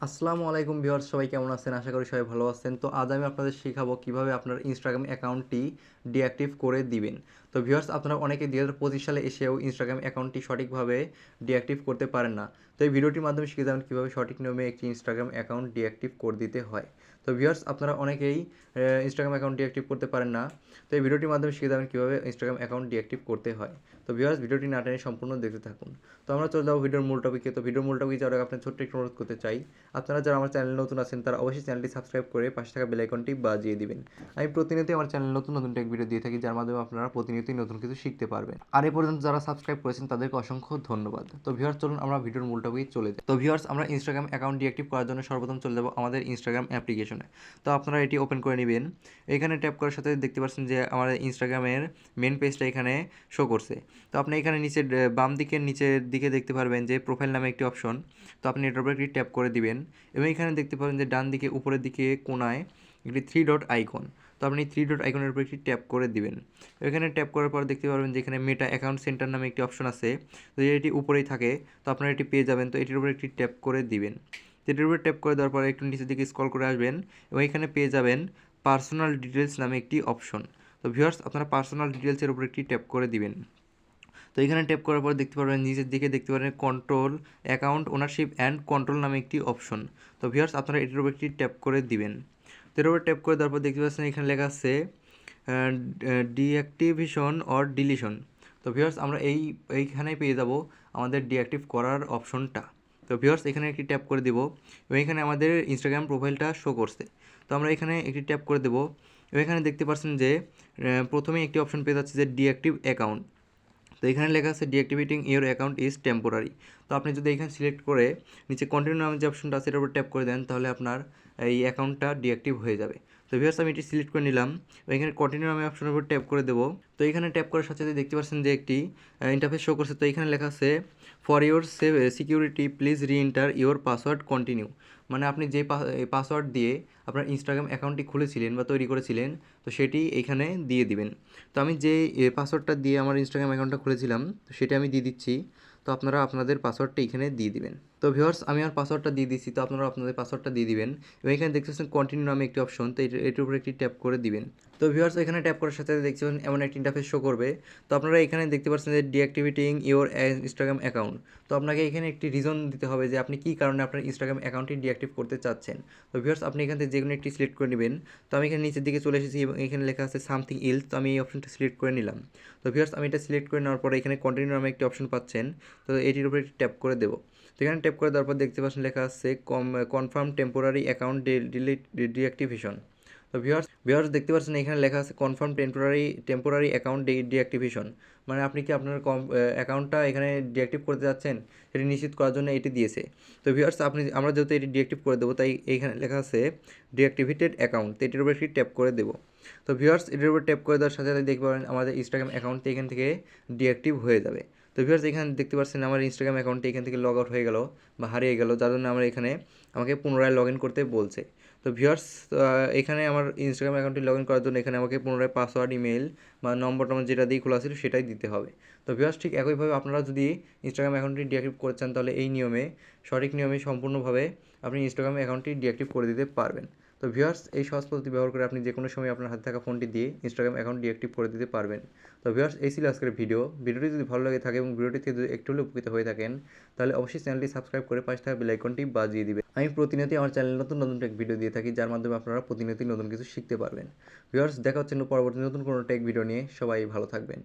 আসসালামু আলাইকুম বিহার সবাই কেমন আছেন? আশা করি সবাই ভালো আছেন। তো আজ আমি আপনাদের শেখাবো কীভাবে আপনার ইনস্টাগ্রাম অ্যাকাউন্টটি ডিঅ্যাক্টিভ করে দিবেন। তো ভিউয়ার্স, আপনারা অনেকে দুই হাজার পঁচিশ সালে এসেও ইনস্টাগ্রাম অ্যাকাউন্টটি সঠিকভাবে ডিঅ্যাক্টিভ করতে পারেন না। তো এই ভিডিওটির মাধ্যমে শিখে যাবেন কীভাবে সঠিক নিয়মে একটি ইনস্টাগ্রাম অ্যাকাউন্ট ডিঅ্যাক্টিভ করে দিতে হয়। তো ভিউয়ার্স, আপনারা অনেকেই ইনস্টাগ্রাম অ্যাকাউন্ট ডিঅ্যাক্টিভ করতে পারেন না। তো এই ভিডিওটির মাধ্যমে শিখে যাবেন কীভাবে ইনস্টাগ্রাম অ্যাকাউন্ট ডিঅ্যাক্টিভ করতে হয়। তো ভিউয়ার্স, ভিডিওটি না টেনে সম্পূর্ণ দেখতে থাকুন। তো আমরা চলে যাব ভিডিওর মূল টপিকে তো ভিডিওর মূল টপিকে যাওয়ার আগে আপনার ছোট্ট একটু অনুরোধ করতে চাই। আপনারা যারা আমার চ্যানেল নতুন আছেন, তারা অবশ্যই চ্যানেলটি সাবস্ক্রাইব করে পাশে থাকা বেল আইকনটি বাজিয়ে দিবেন। আমি প্রতিনিয়তই আমার চ্যানেল নতুন নতুন টেক ভিডিও দিয়ে থাকি, যার মাধ্যমে আপনারা প্রতিনিয়তই নতুন কিছু শিখতে পারবেন। আর এ পর্যন্ত যারা সাবস্ক্রাইব করেছেন, তাদেরকে অসংখ্য ধন্যবাদ। তো ভিউয়ার্স চলুন আমরা ভিডিওর মূল টপিকে চলে যাই। তো ভিউয়ার্স আমরা ইনস্টাগ্রাম অ্যাকাউন্ট ডিঅ্যাক্টিভ করার জন্য সর্বপ্রথম চলে যাব আমাদের ইনস্টাগ্রাম অ্যাপ্লিকেশনে তো আপনারা এটি ওপেন করে নেবেন। এখানে ট্যাপ করার সাথে দেখতে পাচ্ছেন যে আমাদের ইনস্টাগ্রামের মেন পেজটা এখানে শো করছে। তো আপনি এখানে নিচে বাম দিকের, নিচের দিকে দেখতে পারবেন যে প্রোফাইল নামে একটি অপশন তো আপনি এটার উপরে একটি ট্যাপ করে দিবেন। এবং এখানে দেখতে পাবেন যে ডান দিকে, উপরের দিকে কোনায় একটি থ্রি ডট আইকন তো আপনি থ্রি ডট আইকনের উপর একটি ট্যাপ করে দিবেন। এখানে ট্যাপ করার পর দেখতে পারবেন যে এখানে মেটা অ্যাকাউন্ট সেন্টার নামে একটি অপশন আছে। তো এটি উপরেই থাকে, তো আপনারা এটি পেয়ে যাবেন। তো এটির উপর একটি ট্যাপ করে দিবেন। এটির উপরে ট্যাপ করে দেওয়ার পরে একটু নিচের দিকে স্ক্রল করে আসবেন এবং এখানে পেয়ে যাবেন পার্সোনাল ডিটেলস নামে একটি অপশন তো ভিউয়ার্স আপনারা পার্সোনাল ডিটেলসের উপর একটি ট্যাপ করে দিবেন। তো এখানে ট্যাপ করার পর দেখতে পারবেন, নিচের দিকে দেখতে পারেন control account ownership and control নামে একটি অপশন তো ভিউয়ার্স আপনারা এটির উপর একটি ট্যাপ করে দিবেন। এর উপর ট্যাপ করে তারপর দেখতে পাচ্ছেন এখানে লেখা আছে ডিঅ্যাক্টিভেশন অর ডিলিশন তো ভিউয়ার্স আমরা এই, এইখানেই পেয়ে যাব আমাদের ডিঅ্যাক্টিভ করার অপশনটা তো ভিউয়ার্স এখানে একটি ট্যাপ করে দেব এবং এখানে আমাদের ইনস্টাগ্রাম প্রোফাইলটা শো করছে। তো আমরা এখানে একটি ট্যাপ করে দেব। এবং এখানে দেখতে পাচ্ছেন যে প্রথমে একটি অপশন পেয়ে যাচ্ছে যে ডিঅ্যাক্টিভ অ্যাকাউন্ট তো এখানে লেখা আছে deactivating your account is temporary তো আপনি যদি এখানে সিলেক্ট করে নিচে কন্টিনিউ নামে যে অপশনটা আছে, এটার উপর ট্যাপ করে দেন, তাহলে আপনার এই অ্যাকাউন্টটা ডিঅ্যাক্টিভ হয়ে যাবে। তো ভিউয়ার্স, আমি এটি সিলেক্ট করে নিলাম। এখানে কন্টিনিউ আমি অপশনের উপর ট্যাপ করে দেবো। তো এখানে ট্যাপ করার সাথে সাথে দেখতে পাচ্ছেন যে একটি ইন্টারফেস শো করছে। তো এখানে লেখা আছে for your save security please reenter your password continue মানে আপনি যে পাসওয়ার্ড দিয়ে আপনার ইনস্টাগ্রাম অ্যাকাউন্টটি খুলেছিলেন বা তৈরি করেছিলেন, তো সেটি এখানে দিয়ে দিবেন। তো আমি যে পাসওয়ার্ডটা দিয়ে আমার ইনস্টাগ্রাম অ্যাকাউন্টটা খুলেছিলাম, তো সেটা আমি দিয়ে দিচ্ছি। আপনারা আপনাদের পাসওয়ার্ডটা এখানে দিয়ে দিবেন। তো ভিউয়ার্স আমি আমার পাসওয়ার্ডটা দিয়ে দিচ্ছি তো আপনারা আপনাদের পাসওয়ার্ডটা দিয়ে দিবেন। এবং এখানে দেখতে পাচ্ছেন কন্টিনিউ নামে একটি অপশন তো এটি- এটির উপরে একটি ট্যাপ করে দিবেন। তো ভিউয়ার্স এখানে ট্যাপ করার সাথে দেখতে এমন একটি ইন্টারফেস শো করবে। তো আপনারা এখানে দেখতে পাচ্ছেন যে ডিঅ্যাক্টিভেটিং ইওর ইনস্টাগ্রাম অ্যাকাউন্ট তো আপনাকে এখানে একটি রিজন দিতে হবে যে আপনি কী কারণে আপনার ইনস্টাগ্রাম অ্যাকাউন্টটি ডিঅ্যাক্টিভ করতে চাচ্ছেন। তো ভিউয়ার্স আপনি এখান থেকে যে কোনো একটি সিলেক্ট করে নেবেন। তো আমি এখানে নিচের দিকে চলে এসেছি এবং এখানে লেখা আছে সামথিং ইলস তো আমি এই অপশনটা সিলেক্ট করে নিলাম। তো ভিউয়ার্স আমি এটা সিলেক্ট করে নেওয়ার পরে এখানে কন্টিনিউ নামে একটি অপশন পাচ্ছেন। তো এটির উপরে একটি ট্যাপ করে দেবো। তো এখানে ট্যাপ করে দেওয়ার পর দেখতে পাচ্ছেন লেখা আছে কম confirm temporary account delete deactivation তো ভিউয়ার্স ভিউয়ার্স দেখতে পাচ্ছেন এখানে লেখা আছে confirm temporary temporary account deactivation মানে আপনি কি আপনার কম অ্যাকাউন্টটা এখানে ডিঅ্যাক্টিভ করতে যাচ্ছেন? সেটি নিশ্চিত করার জন্য এটি দিয়েছে। তো ভিউয়ার্স আপনি, আমরা যেহেতু এটি ডিঅ্যাক্টিভ করে দেবো, তাই এইখানে লেখা আছে ডিঅ্যাক্টিভেটেড অ্যাকাউন্ট তো এটির উপর একটি ট্যাপ করে দেবো। তো ভিউয়ার্স এটির উপর ট্যাপ করে দেওয়ার সাথে সাথে দেখতে পাবেন আমাদের ইনস্টাগ্রাম অ্যাকাউন্টটি এখান থেকে ডিঅ্যাক্টিভ হয়ে যাবে। তো ভিউয়ার্স এখানে দেখতে পাচ্ছেন আমার ইনস্টাগ্রাম অ্যাকাউন্টটি এখান থেকে লগ আউট হয়ে গেল বা হারিয়ে গেল, যার জন্য আমার এখানে আমাকে পুনরায় লগ ইন করতে বলছে। তো ভিউয়ার্স এখানে আমার ইনস্টাগ্রাম অ্যাকাউন্টটি লগ ইন করার জন্য এখানে আমাকে পুনরায় পাসওয়ার্ড ইমেল বা নম্বর টম্বর যেটা দিয়ে খোলা ছিল সেটাই দিতে হবে। তো ভিউয়ার্স ঠিক একইভাবে আপনারা যদি ইনস্টাগ্রাম অ্যাকাউন্টটি ডিঅ্যাক্টিভ করতে চান, তাহলে এই নিয়মে, সঠিক নিয়মে সম্পূর্ণভাবে আপনি ইনস্টাগ্রাম অ্যাকাউন্টটি ডিঅ্যাক্টিভ করে দিতে পারবেন। তো ভিউয়ার্স, এই সহজ পদ্ধতি ব্যবহার করে আপনি যে কোনো সময় আপনার হাতে থাকা ফোনটি দিয়ে ইনস্টাগ্রাম অ্যাকাউন্ট ডিঅ্যাক্টিভ করে দিতে পারবেন। তো ভিউয়ার্স, এই ছিল আজকের ভিডিও ভিডিওটি যদি ভালো লাগে থাকে এবং ভিডিওটি থেকে যদি একটু হলেও উপকৃত হয়ে থাকেন, তাহলে অবশ্যই চ্যানেলটি সাবস্ক্রাইব করে পাশে থাকা বেল আইকনটি বাজিয়ে দিবেন। আমি প্রতিনিয়তই আমার চ্যানেলে নতুন নতুন টেক ভিডিও দিয়ে থাকি, যার মাধ্যমে আপনারা প্রতিনিয়তই নতুন কিছু শিখতে পারবেন। ভিউয়ার্স, দেখা হচ্ছে পরবর্তী নতুন কোনো টেক ভিডিও নিয়ে। সবাই ভালো থাকবেন।